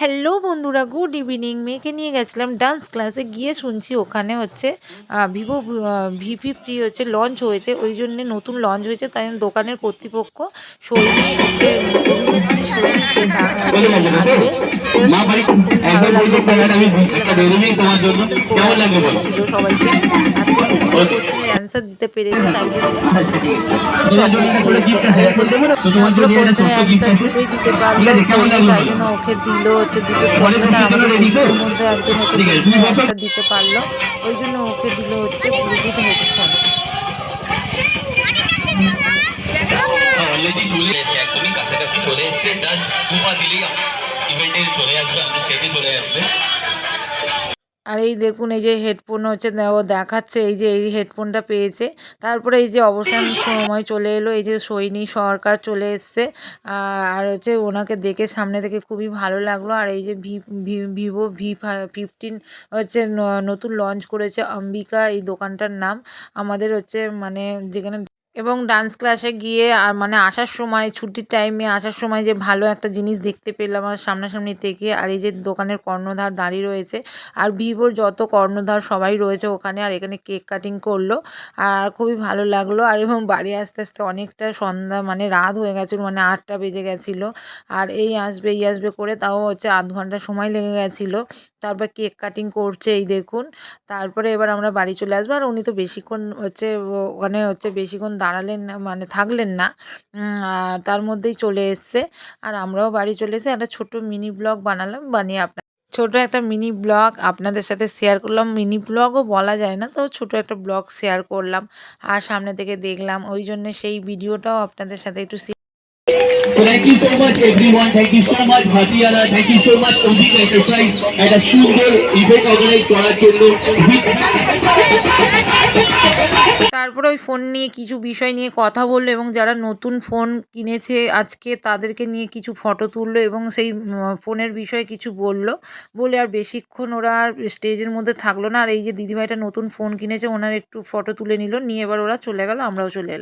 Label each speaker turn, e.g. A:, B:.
A: Hello বন্ধুরা good evening মেয়েকে নিয়ে গেছিলাম ডান্স ক্লাসে গিয়ে শুনছি ওখানে হচ্ছে ভিভো ভি ফিফটি হচ্ছে লঞ্চ হয়েছে। ওই জন্যে নতুন লঞ্চ হয়েছে, তাই দোকানের কর্তৃপক্ষ সৈনিক সৈনীকে ছিল সবাইকে। অ্যান্সার দিতে পেরেছে তাই অ্যান্সার দুটোই দিতে পারল তাই জন্য ওকে দিল হচ্ছে দুটো চকলেট। আর আমাদের মধ্যে একজন হচ্ছে অ্যান্সার দিতে পারল। ওই জন্য ওকে দিল হচ্ছে ব্লুটুথ হেডফোন
B: অলরেডি চলে কাছাকাছি চলে এসেছে। জাস্ট দুপা দিলেই ইভেন্টে চলে আসবে, আমাদের স্টেজে চলে আসবে।
A: আর এই দেখুন, এই যে হেডফোন হচ্ছে, ও দেখাচ্ছে, এই যে এই হেডফোনটা পেয়েছে। তারপরে এই যে অবসান সময় চলে এলো, এই যে সৈনী সরকার চলে এসছে। আর হচ্ছে ওনাকে দেখে সামনে থেকে খুবই ভালো লাগল। আর এই যে ভিভো ভি ফিফটিন হচ্ছে নতুন লঞ্চ করেছে অম্বিকা, এই দোকানটার নাম। আমাদের হচ্ছে মানে যেখানে এবং ডান্স ক্লাসে গিয়ে, আর মানে আসার সময়, ছুটির টাইমে আসার সময় যে ভালো একটা জিনিস দেখতে পেলাম আর সামনাসামনি থেকে, আর এই যে দোকানের কর্ণধার দাঁড়িয়ে রয়েছে, আর ভিভোর যত কর্ণধার সবাই রয়েছে ওখানে, আর এখানে কেক কাটিং করল, আর খুবই ভালো লাগল, আর এবং বাড়ি আসতে আসতে অনেকটা সন্ধ্যা মানে রাত হয়ে গেছিল মানে আটটা বেজে গেছিল, আর এই আসবে এই আসবে করে তাও হচ্ছে আধ ঘণ্টা সময় লেগে গেছিল, তারপর কেক কাটিং করছে এই দেখুন, তারপরে এবার আমরা বাড়ি চলে আসব, আর উনি তো বেশিক্ষণ হচ্ছে ওখানে হচ্ছে বেশিক্ষণ দাঁড়ালেন না মানে থাকলেন না আর তার মধ্যেই চলে এসছে আর আমরাও বাড়ি চলে এসে একটা ছোট মিনি ব্লগ বানালাম, বানিয়ে আপনার ছোট একটা মিনি ব্লগ আপনাদের সাথে শেয়ার করলাম মিনি ব্লগও বলা যায় না, তো ছোট একটা ব্লগ শেয়ার করলাম আর সামনে থেকে দেখলাম, ওই জন্য সেই ভিডিওটাও আপনাদের সাথে একটু
B: thank you so much, everyone. Thank you so much. Thank you so much Enterprise. Event organise করার জন্য
A: তারপরে ওই ফোন নিয়ে কিছু বিষয় নিয়ে কথা বলল এবং যারা নতুন ফোন কিনেছে আজকে তাদেরকে নিয়ে কিছু ফটো তুললো এবং সেই ফোনের বিষয়ে কিছু বলল। বলে আর বেশিক্ষণ ওরা আর স্টেজের মধ্যে থাকল না। আর এই যে দিদিভাইটা নতুন ফোন কিনেছে, ওনার একটু ফটো তুলে নিল। নিয়ে এবার ওরা চলে গেল, আমরাও চলে এলাম।